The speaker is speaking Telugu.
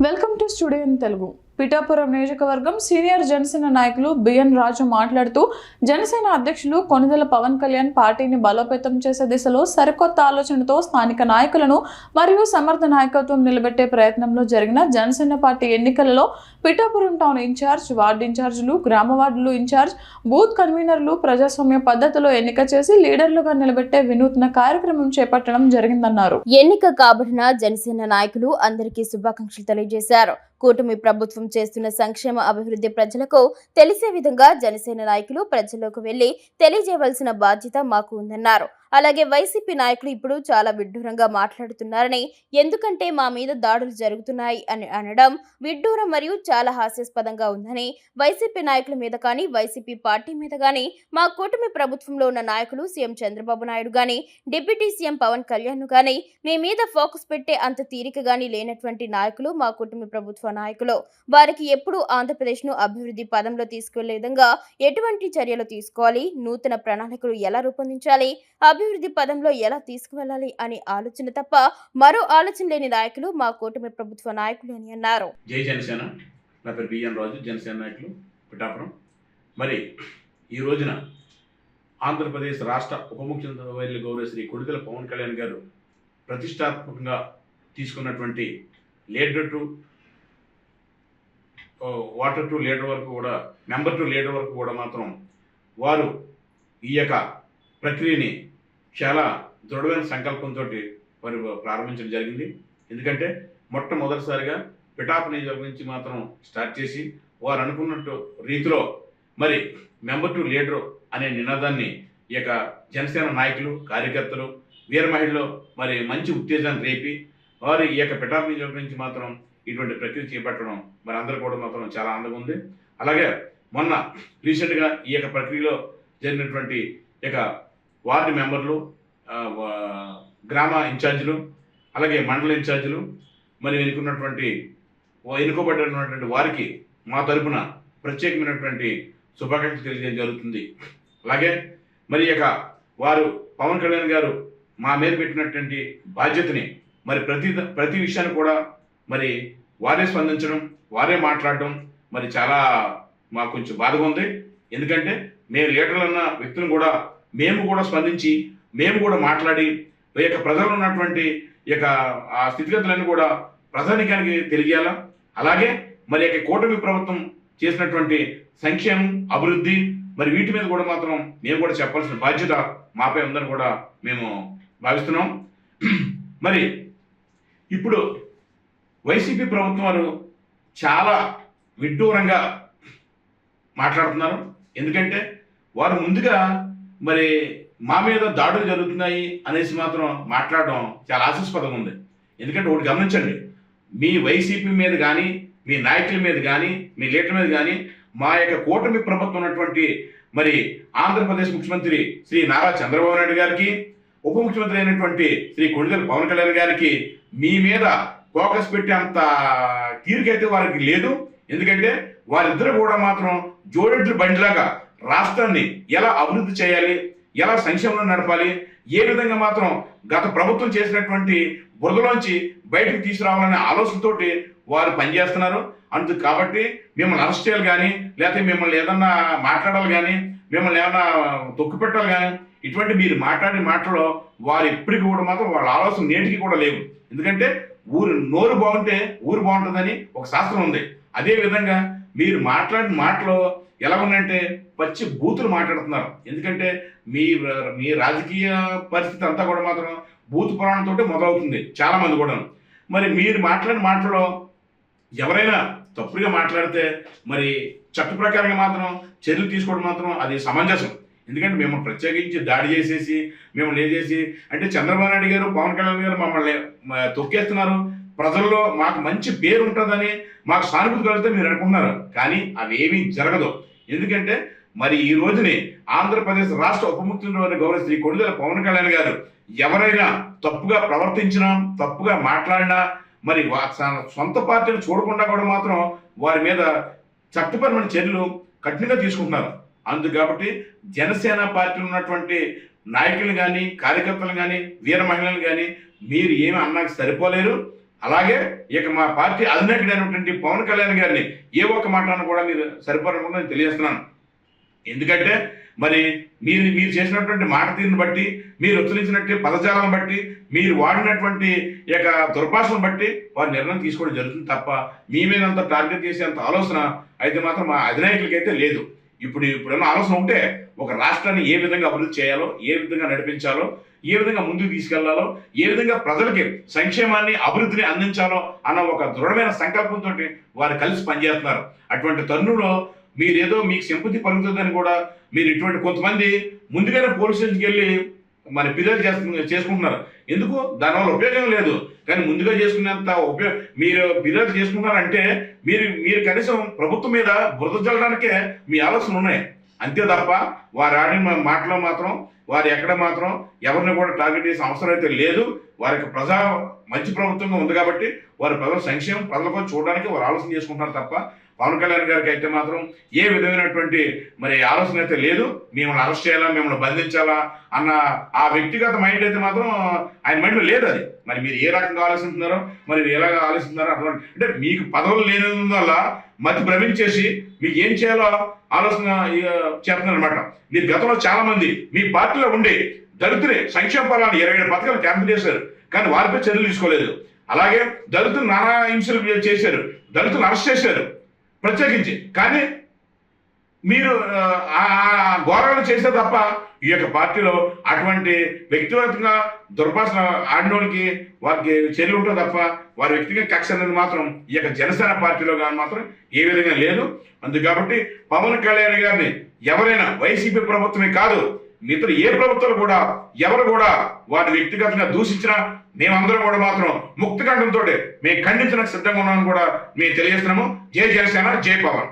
Welcome to studio in Telugu. Pithapuram నియోజకవర్గం సీనియర్ జనసేన నాయకులు బిఎన్ రాజు మాట్లాడుతూ జనసేన అధ్యక్షులు కొనుదల పవన్ కళ్యాణ్ పార్టీని బలోపేతం చేసే దిశలో సరికొత్త ఆలోచనతో స్థానిక నాయకులను మరియు సమర్థ నాయకత్వం నిలబెట్టే ప్రయత్నంలో జరిగిన జనసేన పార్టీ ఎన్నికలలో పిఠాపురం టౌన్ ఇన్ఛార్జ్ వార్డు ఇన్ఛార్జీలు గ్రామ వార్డులు ఇన్ఛార్జ్ బూత్ కన్వీనర్లు ప్రజాస్వామ్య పద్ధతిలో ఎన్నిక చేసి లీడర్లుగా నిలబెట్టే వినూత్న కార్యక్రమం చేపట్టడం జరిగిందన్నారు. ఎన్నిక కాబడిన జనసేన నాయకులు అందరికీ శుభాకాంక్షలు తెలియజేశారు. కూటమి ప్రభుత్వం చేస్తున్న సంక్షేమ అభివృద్ధి ప్రజలకు తెలిసే విధంగా జనసేన నాయకులు ప్రజల్లోకి వెళ్ళి తెలియజేయవలసిన బాధ్యత మాకు ఉందన్నారు. అలాగే వైసీపీ నాయకులు ఇప్పుడు చాలా విడ్డూరంగా మాట్లాడుతున్నారని ఎందుకంటే మా మీద దాడులు జరుగుతున్నాయి అని అనడం విడ్డూరం మరియు చాలా హాస్యాస్పదంగా ఉందని వైసీపీ నాయకుల మీద కానీ వైసీపీ పార్టీ మీద కానీ మా కూటమి ప్రభుత్వంలో ఉన్న నాయకులు సీఎం చంద్రబాబు నాయుడు కానీ డిప్యూటీ సీఎం పవన్ కళ్యాణ్ కానీ మీ మీద ఫోకస్ పెట్టే అంత తీరిక కానీ లేనటువంటి నాయకులు మా కుటుంబ ప్రభుత్వ నాయకులు. వారికి ఎప్పుడు ఆంధ్రప్రదేశ్ను అభివృద్ధి పదంలో తీసుకెళ్ళే విధంగా ఎటువంటి చర్యలు తీసుకోవాలి నూతన ప్రణాళికలు ఎలా రూపొందించాలి అభివృద్ధి పదంలో ఎలా తీసుకువెళ్ళాలి అనే ఆలోచన తప్ప మరో ఆలోచన లేని నాయకులు మా కూటమి ప్రభుత్వ నాయకులు అని అన్నారు. జై జనసేన. నా పేరు బిఎన్ రాజు జనసేన నాయకులు పిఠాపురం. మరి ఈ రోజున ఆంధ్రప్రదేశ్ రాష్ట్ర ఉప ముఖ్యమంత్రి గౌరవ శ్రీ కొడుకుల పవన్ కళ్యాణ్ గారు ప్రతిష్టాత్మకంగా తీసుకున్నటువంటి leader to water to litre వరకు కూడా మెంబర్ టు లీటర్ వరకు కూడా మాత్రం వారు ఈ యొక్క ప్రక్రియని చాలా దృఢమైన సంకల్పంతో వారు ప్రారంభించడం జరిగింది. ఎందుకంటే మొట్టమొదటిసారిగా పిఠాపు నియోజకవర్గం నుంచి మాత్రం స్టార్ట్ చేసి వారు అనుకున్నట్టు రీతిలో మరి మెంబర్ టు లీడర్ అనే నినాదాన్ని ఈ యొక్క జనసేన నాయకులు కార్యకర్తలు వీర మహిళలో మరి మంచి ఉత్తేజాన్ని రేపి వారు ఈ యొక్క పిఠాప నియోజకవర్గం నుంచి మాత్రం ఇటువంటి ప్రక్రియ చేపట్టడం మరి అందరూ కూడా మాత్రం చాలా ఆనందంగా ఉంది. అలాగే మొన్న రీసెంట్గా ఈ యొక్క ప్రక్రియలో జరిగినటువంటి ఈ యొక్క వార్డు మెంబర్లు గ్రామ ఇన్ఛార్జీలు అలాగే మండల ఇన్ఛార్జీలు మరి ఎన్నుకున్నటువంటి ఎన్నుకోబడినటువంటి వారికి మా తరపున ప్రత్యేకమైనటువంటి శుభాకాంక్షలు తెలియజేయడం జరుగుతుంది. అలాగే మరి ఇక వారు పవన్ కళ్యాణ్ గారు మా మీద పెట్టినటువంటి బాధ్యతని మరి ప్రతి ప్రతి విషయాన్ని కూడా మరి వారే స్పందించడం వారే మాట్లాడడం మరి చాలా మాకు కొంచెం బాధగా ఉంది. ఎందుకంటే మేము లీడర్లు అన్న వ్యక్తులను కూడా మేము కూడా స్పందించి మేము కూడా మాట్లాడి ఈ యొక్క ప్రజలు ఉన్నటువంటి ఈ యొక్క ఆ స్థితిగతులన్నీ కూడా ప్రజానికానికి తెలియాలా అలాగే మరి యొక్క కూటమి ప్రభుత్వం చేసినటువంటి సంక్షేమం అభివృద్ధి మరి వీటి మీద కూడా మాత్రం మేము కూడా చెప్పాల్సిన బాధ్యత మాపై ఉందని కూడా మేము భావిస్తున్నాం. మరి ఇప్పుడు వైసీపీ ప్రభుత్వం వారు చాలా విడ్డూరంగా మాట్లాడుతున్నారు. ఎందుకంటే వారు ముందుగా మరి మా మీద దాడులు జరుగుతున్నాయి అనేసి మాత్రం మాట్లాడడం చాలా ఆశాస్పదంగా ఉంది. ఎందుకంటే ఒకటి గమనించండి మీ వైసీపీ మీద కానీ మీ నాయకుల మీద కానీ మీ లీడర్ మీద కానీ మా యొక్క కూటమి ప్రభుత్వం ఉన్నటువంటి మరి ఆంధ్రప్రదేశ్ ముఖ్యమంత్రి శ్రీ నారా చంద్రబాబు నాయుడు గారికి ఉప ముఖ్యమంత్రి అయినటువంటి శ్రీ కొణిదెల పవన్ కళ్యాణ్ గారికి మీ మీద ఫోకస్ పెట్టే అంత తీరికైతే వారికి లేదు. ఎందుకంటే వారిద్దరు కూడా మాత్రం జోడెడ్లు బండిలాగా రాష్ట్రాన్ని ఎలా అభివృద్ధి చేయాలి ఎలా సంక్షేమంలో నడపాలి ఏ విధంగా మాత్రం గత ప్రభుత్వం చేసినటువంటి బురదలోంచి బయటకు తీసుకురావాలనే ఆలోచనతోటి వారు పనిచేస్తున్నారు. అందుకు కాబట్టి మిమ్మల్ని అరెస్ట్ చేయాలి కానీ లేకపోతే మిమ్మల్ని ఏదన్నా మాట్లాడాలి కానీ మిమ్మల్ని ఏమన్నా తొక్కు పెట్టాలి కానీ ఇటువంటి మీరు మాట్లాడే మాటలో వారు ఇప్పటికి కూడా మాత్రం వాళ్ళ ఆలోచన నేటికి కూడా లేవు. ఎందుకంటే ఊరు నోరు బాగుంటే ఊరు బాగుంటుందని ఒక శాస్త్రం ఉంది. అదే విధంగా మీరు మాట్లాడిన మాటలో ఎలా ఉన్నాయంటే పచ్చి బూతులు మాట్లాడుతున్నారు. ఎందుకంటే మీ మీ రాజకీయ పరిస్థితి అంతా కూడా మాత్రం బూత్ పురాణంతో మొదలవుతుంది చాలా మంది కూడా మరి మీరు మాట్లాడిన మాటలో ఎవరైనా తప్పుగా మాట్లాడితే మరి చట్ట ప్రకారంగా మాత్రం చర్యలు తీసుకోవడం మాత్రం అది సమంజసం. ఎందుకంటే మేము ప్రత్యేకించి దాడి చేసేసి మేము లేచేసి అంటే చంద్రబాబు నాయుడు గారు పవన్ కళ్యాణ్ గారు మమ్మల్ని తొక్కేస్తున్నారు. ప్రజల్లో మాకు మంచి పేరు ఉంటుందని మాకు సానుభూతి కలిగితే మీరు అనుకుంటున్నారు. కానీ అవి ఏమీ జరగదు. ఎందుకంటే మరి ఈ రోజుని ఆంధ్రప్రదేశ్ రాష్ట్ర ఉప ముఖ్యమంత్రి గౌరవ శ్రీ కొడుదల పవన్ కళ్యాణ్ గారు ఎవరైనా తప్పుగా ప్రవర్తించినా తప్పుగా మాట్లాడినా మరి సొంత పార్టీని చూడకుండా కూడా మాత్రం వారి మీద చట్టపరమైన చర్యలు కఠినంగా తీసుకుంటున్నారు. అందు కాబట్టి జనసేన పార్టీలో ఉన్నటువంటి నాయకులు కానీ కార్యకర్తలు కానీ వీర మహిళలు కానీ మీరు ఏమి అన్నాకి సరిపోలేరు. అలాగే ఇక మా పార్టీ అధినాయకుడైనటువంటి పవన్ కళ్యాణ్ గారిని ఏ ఒక్క మాటను కూడా మీరు సరిపడకుండా నేను తెలియజేస్తున్నాను. ఎందుకంటే మరి మీరు మీరు చేసినటువంటి మాట తీరుని బట్టి మీరు ఉచ్చరించినట్టు పదజాలను బట్టి మీరు వాడినటువంటి యొక్క దుర్భాషను బట్టి వారు నిర్ణయం తీసుకోవడం జరుగుతుంది తప్ప మీ మీద అంత టార్గెట్ చేసేంత ఆలోచన అయితే మాత్రం మా అధినాయకులకైతే లేదు. ఇప్పుడు ఇప్పుడున్న ఆలోచన ఉంటే ఒక రాష్ట్రాన్ని ఏ విధంగా అభివృద్ధి చేయాలో ఏ విధంగా నడిపించాలో ఏ విధంగా ముందుకు తీసుకెళ్ళాలో ఏ విధంగా ప్రజలకి సంక్షేమాన్ని అభివృద్ధిని అందించాలో అన్న ఒక దృఢమైన సంకల్పంతో వారు కలిసి పనిచేస్తున్నారు. అటువంటి తరుణంలో మీరేదో మీకు సింపతి పలుకుతుందని కూడా మీరు ఇటువంటి కొంతమంది ముందుగానే పోలీస్ స్టేషన్కి వెళ్ళి మరి ఫిర్యాదు చేస్తు చేసుకుంటున్నారు. ఎందుకు? దానివల్ల ఉపయోగం లేదు. కానీ ముందుగా చేసుకునేంత ఉపయోగ మీరు ఫిర్యాదు చేసుకున్నారంటే మీరు మీరు కనీసం ప్రభుత్వం మీద బురద చల్లడానికే మీ ఆలోచనలు ఉన్నాయి. అంతే తప్ప వారు ఆడిన మాటలో మాత్రం వారు ఎక్కడ మాత్రం ఎవరిని కూడా టార్గెట్ చేసే అవసరం అయితే లేదు. వారికి ప్రజా మంచి ప్రభుత్వంగా ఉంది కాబట్టి వారి ప్రజల సంక్షేమం ప్రజల కోసం చూడడానికి వారు ఆలోచన చేసుకుంటున్నారు తప్ప పవన్ కళ్యాణ్ గారికి అయితే మాత్రం ఏ విధమైనటువంటి మరి ఆలోచన అయితే లేదు. మిమ్మల్ని అరెస్ట్ చేయాలా మిమ్మల్ని బంధించాలా అన్న ఆ వ్యక్తిగత మైండ్ అయితే మాత్రం ఆయన మైండ్లో లేదు అది. మరి మీరు ఏ రకంగా ఆలోచిస్తున్నారో మరి మీరు ఎలాగ ఆలోచిస్తున్నారో అటువంటి అంటే మీకు పదవులు లేనందువల్ల మతి భ్రమించేసి మీకు ఏం చేయాలో ఆలోచన చేస్తున్నారు మీరు గతంలో చాలా మంది మీ పార్టీలో ఉండే దళితుని సంక్షేమ ఫలాన్ని ఇరవై ఏడు పథకాలు క్యాన్సిల్ చేశారు. కానీ వారిపై చర్యలు తీసుకోలేదు. అలాగే దళితులు నానా హింసలు చేశారు. దళితులు అరెస్ట్ చేశారు. ప్రత్యేకించి. కానీ మీరు ఆ ఆ ఘోరాలు చేస్తే తప్ప ఈ యొక్క పార్టీలో అటువంటి వ్యక్తిగతంగా దుర్భాషణ ఆడినోళ్ళకి వారికి చర్యలు ఉంటుంది తప్ప వారి వ్యక్తిగత కక్ష అనేది మాత్రం ఈ యొక్క జనసేన పార్టీలో కానీ మాత్రం ఏ విధంగా లేదు. అందుకు కాబట్టి పవన్ కళ్యాణ్ గారిని ఎవరైనా వైసీపీ ప్రభుత్వమే కాదు మిత్రులు ఏ ప్రభుత్వాలు కూడా ఎవరు కూడా వారి వ్యక్తిగతంగా దూషించినా మేమందరం కూడా మాత్రం ముక్తి కంఠంతో మేము ఖండించడానికి సిద్ధంగా ఉన్నామని కూడా మేము తెలియజేస్తున్నాము. జై జనసేన జై పవన్.